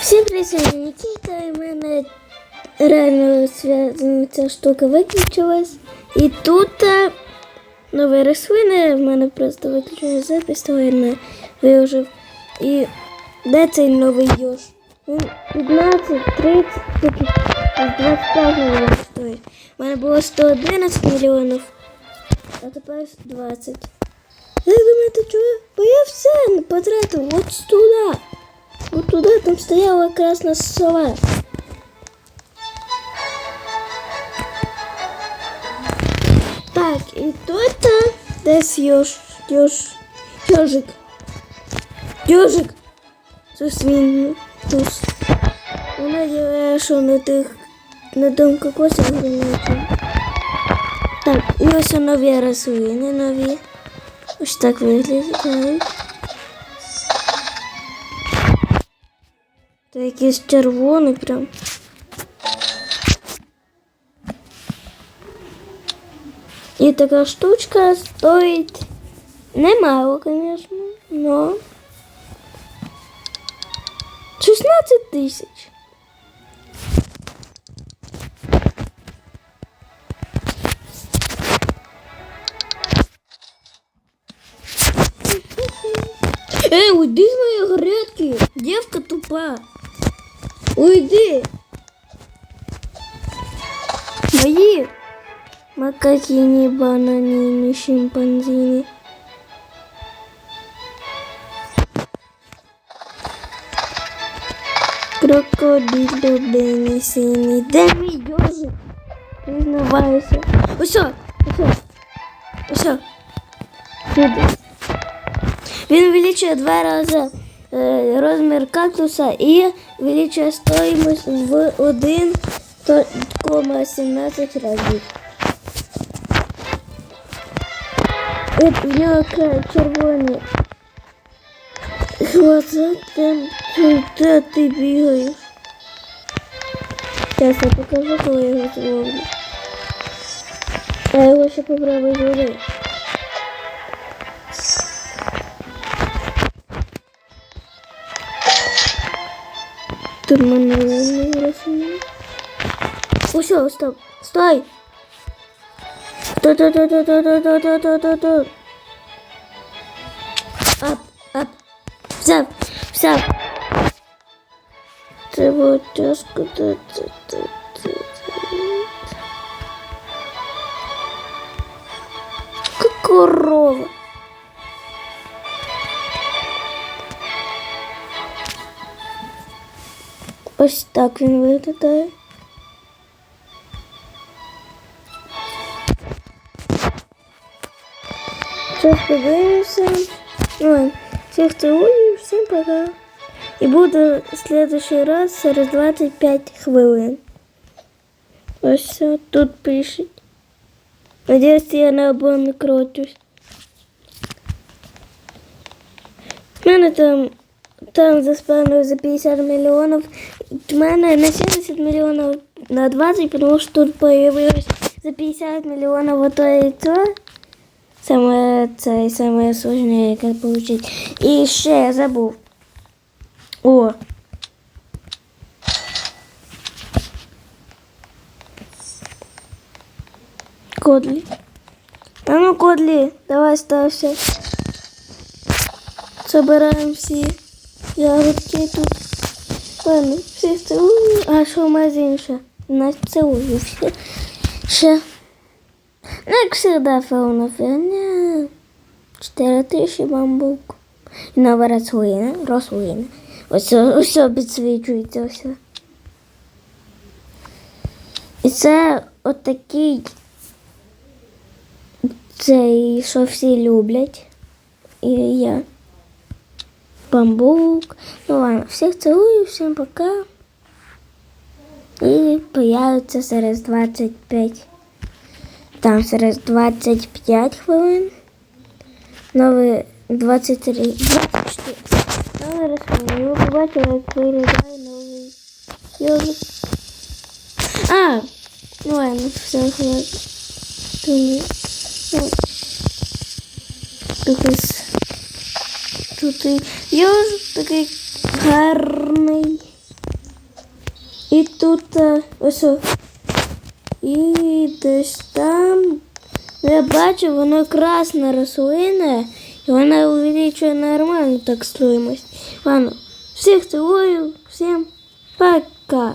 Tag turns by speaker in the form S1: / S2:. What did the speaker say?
S1: Всім привіт, Нікіта, і в мене реально зв'язана ця штука виключилась. І тут е, нові рослини, в мене просто виключилась запис, то я не виложив. І де цей новий йош? Він 15, 30, тільки 25 мільйонів стоїть. У мене було 111 мільйонів, а тепер 20. Як думаєте, чого? Бо я все потратив от туди. Вот туда там стояла красная сова. Так, и кто это? Дес ёж, ёж, ёжик. Ёжик. Сусвинтус. Я ну, надеюсь, что на тех на том кокосі граніти. Так, у і ось нові рослини новые, уж так виглядають. Це якийсь червоний прям. І така штучка стоїть немало, звісно, но 16 тисяч. Эй, уйди из моей грядки, девка тупа. Уйди! Мои макакини, бананины, шимпанзины. Крокодилы, бенесины. Да мы ежик. Признавайся. Ну усё, усё, ну усё. Ну Він вилічує два раза. Розмір кактуса і увеличує стоїмость в 1,17 разів. В нього червоні глаза, там де ти бігаєш. Зараз я покажу, коли я його зловлю. Я його ще попробую зловити. Тут мене не розуміє. Усьо, стоп. Стой! Тут, тут, тут, тут, тут, тут, тут, тут, тут, тут. Ап, ап. Взяв, взяв. Це було тяжко. Корова. Ось так він виглядає. Все, подивимося. Ой, всіх цілую, всім пока. І буду в следующий раз через 25 хвилин. Ось все, тут пишуть. Надіюсь, я не обанкротюсь. В мене там там за заспали за 50 миллионов. Тумана на 70 миллионов на 20, потому что тут появилось за 50 миллионов вот то и то. Самое, самое сложное, как получить. И еще я забыл. О! Кодли. А ну, Кодли, давай ставься. Собираем все. Ягодки тут. Ладно, всіх цілую. А що магазин ще? Нас цілую всі. Ще. Ну, як завжди, фауна фігня. 4 тисячі бамбук. І нова рослина. Рослина. Ось, ось підсвічується все. І це отакий цей, що всі люблять. І я. Бамбук. Ну ладно, всех целую, всем пока. И появится через 25. Там через 25 хвилин. Новий 23. 24. Новий розповім. Ви побачили, як виглядає новий. А! Ну ладно, все, хватит. Думаю. Ну, якийсь тут йожик такий гарний. тут е, ось. о. І десь там. Ну, я бачу, воно красна рослина, і вона увеличує нормальну так стоїмость. Ладно, всіх цілую, всім пока.